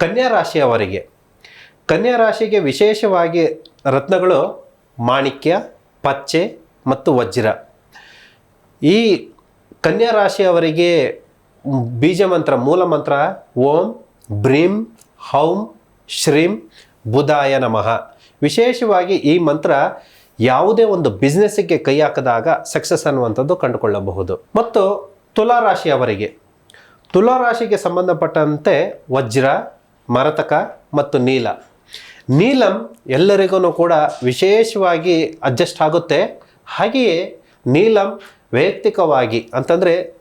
ಕನ್ಯಾ ರಾಶಿಯವರಿಗೆ ಕನ್ಯಾ ರಾಶಿಗೆ ವಿಶೇಷವಾಗಿ ರತ್ನಗಳು ಮಾಣಿಕ್ಯ, ಪಚ್ಚೆ ಮತ್ತು ವಜ್ರ. ಈ ಕನ್ಯಾ ರಾಶಿಯವರಿಗೆ ಬೀಜ ಮಂತ್ರ, ಮೂಲ ಮಂತ್ರ, ಓಂ, ಬ್ರೀಂ, ಹೌಂ, ಶ್ರೀಂ, ಬುಧಾಯ ನಮಃ. ವಿಶೇಷವಾಗಿ ಈ ಮಂತ್ರ ಯಾವುದೇ ಒಂದು ಬಿಸ್ನೆಸ್ಸಿಗೆ ಕೈ ಹಾಕಿದಾಗ ಸಕ್ಸಸ್ ಅನ್ನುವಂಥದ್ದು ಕಂಡುಕೊಳ್ಳಬಹುದು. ಮತ್ತು ತುಲಾ ರಾಶಿಯವರಿಗೆ ತುಲಾ ರಾಶಿಗೆ ಸಂಬಂಧಪಟ್ಟಂತೆ ವಜ್ರ ಮರತಕ ಮತ್ತು ನೀಲ. ನೀಲಂ ಎಲ್ಲರಿಗೂ ಕೂಡ ವಿಶೇಷವಾಗಿ ಅಡ್ಜಸ್ಟ್ ಆಗುತ್ತೆ. ಹಾಗೆಯೇ ನೀಲಂ ವೈಯಕ್ತಿಕವಾಗಿ ಅಂತಂದರೆ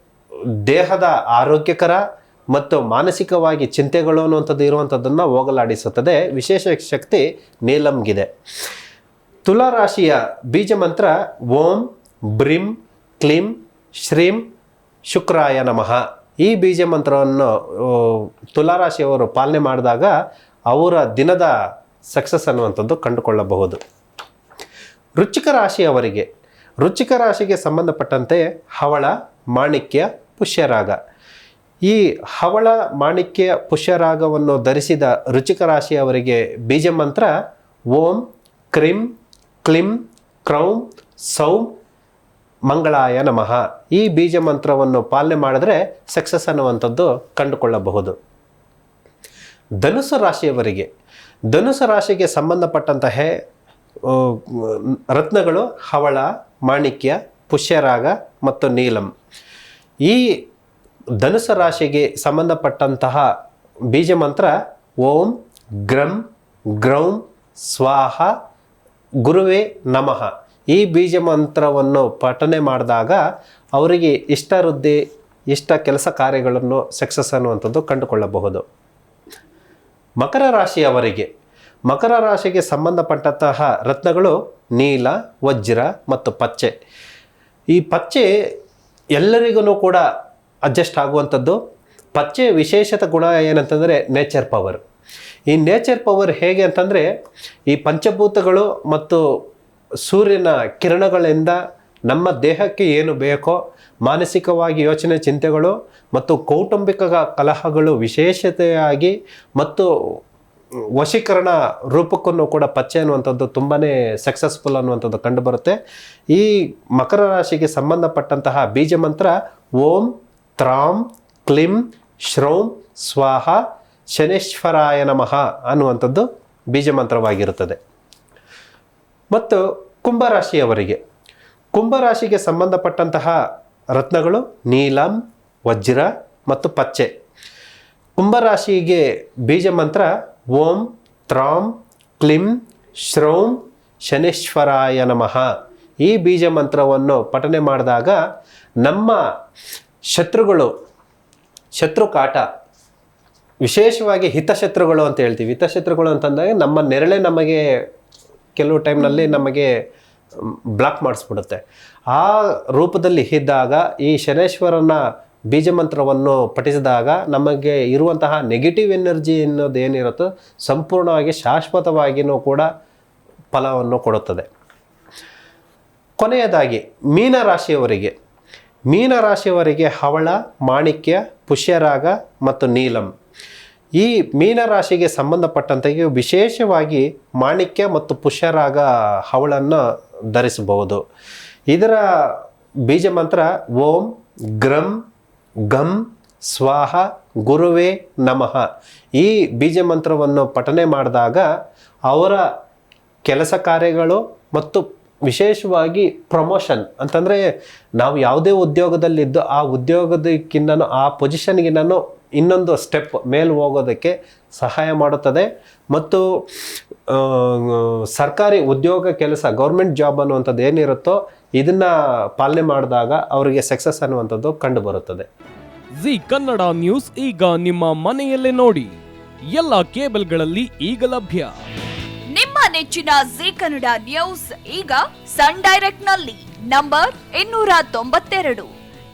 ದೇಹದ ಆರೋಗ್ಯಕರ ಮತ್ತು ಮಾನಸಿಕವಾಗಿ ಚಿಂತೆಗಳು ಅನ್ನುವಂಥದ್ದು ಇರುವಂಥದ್ದನ್ನು ಹೋಗಲಾಡಿಸುತ್ತದೆ. ವಿಶೇಷ ಶಕ್ತಿ ನೀಲಂಗಿದೆ. ತುಲಾ ರಾಶಿಯ ಬೀಜ ಮಂತ್ರ ಓಂ, ಬ್ರಿಂ, ಕ್ಲಿಂ, ಶ್ರೀಂ, ಶುಕ್ರಾಯ ನಮಃ. ಈ ಬೀಜ ಮಂತ್ರವನ್ನು ತುಲಾರಾಶಿಯವರು ತುಲಾ ರಾಶಿಯವರು ಪಾಲನೆ ಮಾಡಿದಾಗ ಅವರ ದಿನದ ಸಕ್ಸಸ್ ಅನ್ನುವಂಥದ್ದು ಕಂಡುಕೊಳ್ಳಬಹುದು. ರುಚಿಕ ರಾಶಿಯವರಿಗೆ ರುಚಿಕ ರಾಶಿಗೆ ಸಂಬಂಧಪಟ್ಟಂತೆ ಹವಳ, ಮಾಣಿಕ್ಯ, ಪುಷ್ಯರಾಗ. ಈ ಹವಳ, ಮಾಣಿಕ್ಯ, ಪುಷ್ಯರಾಗವನ್ನು ಧರಿಸಿದ ರುಚಿಕ ರಾಶಿಯವರಿಗೆ ಬೀಜ ಮಂತ್ರ ಓಂ, ಕ್ರಿಂ, ಕ್ಲಿಂ, ಕ್ರೌಂ, ಸೌಂ ಮಂಗಳಾಯ ನಮಃ. ಈ ಬೀಜ ಮಂತ್ರವನ್ನು ಪಾಲನೆ ಮಾಡಿದ್ರೆ ಸಕ್ಸಸ್ ಅನ್ನುವಂಥದ್ದು ಕಂಡುಕೊಳ್ಳಬಹುದು. ಧನುಸು ರಾಶಿಯವರಿಗೆ ಧನುಸು ರಾಶಿಗೆ ಸಂಬಂಧಪಟ್ಟಂತಹ ರತ್ನಗಳು ಹವಳ, ಮಾಣಿಕ್ಯ, ಪುಷ್ಯರಾಗ ಮತ್ತು ನೀಲಂ. ಈ ಧನುಸು ರಾಶಿಗೆ ಸಂಬಂಧಪಟ್ಟಂತಹ ಬೀಜ ಮಂತ್ರ ಓಂ, ಗ್ರಂ, ಗ್ರೌಂ, ಸ್ವಾಹ, ಗುರುವೇ ನಮಃ. ಈ ಬೀಜ ಮಂತ್ರವನ್ನು ಪಠನೆ ಮಾಡಿದಾಗ ಅವರಿಗೆ ಇಷ್ಟ ವೃದ್ಧಿ ಇಷ್ಟ ಕೆಲಸ ಕಾರ್ಯಗಳನ್ನು ಸಕ್ಸಸ್ ಅನ್ನುವಂಥದ್ದು ಕಂಡುಕೊಳ್ಳಬಹುದು. ಮಕರ ರಾಶಿಯವರಿಗೆ ಮಕರ ರಾಶಿಗೆ ಸಂಬಂಧಪಟ್ಟಂತಹ ರತ್ನಗಳು ನೀಲ, ವಜ್ರ ಮತ್ತು ಪಚ್ಚೆ. ಈ ಪಚ್ಚೆ ಎಲ್ಲರಿಗೂ ಕೂಡ ಅಡ್ಜಸ್ಟ್ ಆಗುವಂಥದ್ದು. ಪಚ್ಚೆ ವಿಶೇಷತೆ ಗುಣ ಏನಂತಂದರೆ ನೇಚರ್ ಪವರ್ ಈ ನೇಚರ್ ಪವರ್ ಹೇಗೆ ಅಂತಂದರೆ ಈ ಪಂಚಭೂತಗಳು ಮತ್ತು ಸೂರ್ಯನ ಕಿರಣಗಳಿಂದ ನಮ್ಮ ದೇಹಕ್ಕೆ ಏನು ಬೇಕೋ ಮಾನಸಿಕವಾಗಿ ಯೋಚನೆ ಚಿಂತೆಗಳು ಮತ್ತು ಕೌಟುಂಬಿಕ ಕಲಹಗಳು ವಿಶೇಷತೆಯಾಗಿ ಮತ್ತು ವಶೀಕರಣ ರೂಪಕ್ಕೂ ಕೂಡ ಪಚ್ಚೆ ಅನ್ನುವಂಥದ್ದು ತುಂಬಾ ಸಕ್ಸಸ್ಫುಲ್ ಅನ್ನುವಂಥದ್ದು ಕಂಡುಬರುತ್ತೆ. ಈ ಮಕರ ರಾಶಿಗೆ ಸಂಬಂಧಪಟ್ಟಂತಹ ಬೀಜ ಮಂತ್ರ ಓಂ, ತ್ರಾಂ, ಕ್ಲಿಂ, ಶ್ರೌಂ, ಸ್ವಾಹ, ಶನೇಶ್ವರಾಯ ನಮಃ ಅನ್ನುವಂಥದ್ದು ಬೀಜ ಮಂತ್ರವಾಗಿರುತ್ತದೆ. ಮತ್ತು ಕುಂಭರಾಶಿಯವರಿಗೆ. ಕುಂಭರಾಶಿಗೆ ಸಂಬಂಧಪಟ್ಟಂತಹ ರತ್ನಗಳು ನೀಲಂ, ವಜ್ರ ಮತ್ತು ಪಚ್ಚೆ. ಕುಂಭರಾಶಿಗೆ ಬೀಜ ಮಂತ್ರ ಓಂ, ತ್ರಾಂ, ಕ್ಲಿಂ, ಶ್ರೌಂ, ಶನೇಶ್ವರಾಯ ನಮಃ. ಈ ಬೀಜ ಮಂತ್ರವನ್ನು ಪಠನೆ ಮಾಡಿದಾಗ ನಮ್ಮ ಶತ್ರುಗಳು ಶತ್ರು ಕಾಟ ವಿಶೇಷವಾಗಿ ಹಿತಶತ್ರುಗಳು ಅಂತ ಹೇಳ್ತೀವಿ. ಹಿತಶತ್ರುಗಳು ಅಂತಂದಾಗ ನಮ್ಮ ನೆರಳೆ ನಮಗೆ ಕೆಲವು ಟೈಮ್ನಲ್ಲಿ ನಮಗೆ ಬ್ಲಾಕ್ ಮಾಡಿಸ್ಬಿಡುತ್ತೆ. ಆ ರೂಪದಲ್ಲಿ ಇದ್ದಾಗ ಈ ಶನೇಶ್ವರನ ಬೀಜ ಮಂತ್ರವನ್ನು ಪಠಿಸಿದಾಗ ನಮಗೆ ಇರುವಂತಹ ನೆಗೆಟಿವ್ ಎನರ್ಜಿ ಅನ್ನೋದು ಏನಿರುತ್ತೋ ಸಂಪೂರ್ಣವಾಗಿ ಶಾಶ್ವತವಾಗಿಯೂ ಕೂಡ ಫಲವನ್ನು ಕೊಡುತ್ತದೆ. ಕೊನೆಯದಾಗಿ ಮೀನರಾಶಿಯವರಿಗೆ ಮೀನರಾಶಿಯವರಿಗೆ ಹವಳ ಮಾಣಿಕ್ಯ ಪುಷ್ಯರಾಗ ಮತ್ತು ನೀಲಂ. ಈ ಮೀನರಾಶಿಗೆ ಸಂಬಂಧಪಟ್ಟಂತೆ ವಿಶೇಷವಾಗಿ ಮಾಣಿಕ್ಯ ಮತ್ತು ಪುಷ್ಯರಾಗ ಹವಳನ್ನು ಧರಿಸಬಹುದು. ಇದರ ಬೀಜ ಮಂತ್ರ ಓಂ, ಗ್ರಂ, ಗಂ, ಸ್ವಾಹ, ಗುರುವೇ ನಮಃ. ಈ ಬೀಜ ಮಂತ್ರವನ್ನು ಪಠನೆ ಮಾಡಿದಾಗ ಅವರ ಕೆಲಸ ಕಾರ್ಯಗಳು ಮತ್ತು ವಿಶೇಷವಾಗಿ ಪ್ರಮೋಷನ್, ಅಂತಂದರೆ ನಾವು ಯಾವುದೇ ಉದ್ಯೋಗದಲ್ಲಿದ್ದು ಆ ಉದ್ಯೋಗದಕ್ಕಿಂತನೂ ಆ ಪೊಸಿಷನ್ಗಿಂತನೂ ಇನ್ನೊಂದು ಸ್ಟೆಪ್ ಮೇಲೆ ಹೋಗೋದಕ್ಕೆ ಸಹಾಯ ಮಾಡುತ್ತದೆ. ಮತ್ತು ಆ, ಸರ್ಕಾರಿ ಉದ್ಯೋಗ ಕೆಲಸ ಗೌರ್ಮೆಂಟ್ ಜಾಬ್ ಅನ್ನುವಂಥದ್ದು ಏನಿರುತ್ತೋ ಇದನ್ನು ಪಾಲನೆ ಮಾಡಿದಾಗ ಅವರಿಗೆ ಸಕ್ಸಸ್ ಅನ್ನುವಂಥದ್ದು ಕಂಡು ಬರುತ್ತದೆ ಜಿ ಕನ್ನಡ ನ್ಯೂಸ್ ಈಗ ನಿಮ್ಮ ಮನೆಯಲ್ಲೇ ನೋಡಿ. ಎಲ್ಲ ಕೇಬಲ್ಗಳಲ್ಲಿ ಈಗ ಲಭ್ಯ. ನಿಮ್ಮ ನೆಚ್ಚಿನ ಜಿ ಕನ್ನಡ ನ್ಯೂಸ್ ಈಗ ಸನ್ ಡೈರೆಕ್ಟ್ನಲ್ಲಿ ನಂಬರ್ ಇನ್ನೂರ ತೊಂಬತ್ತೆರಡು.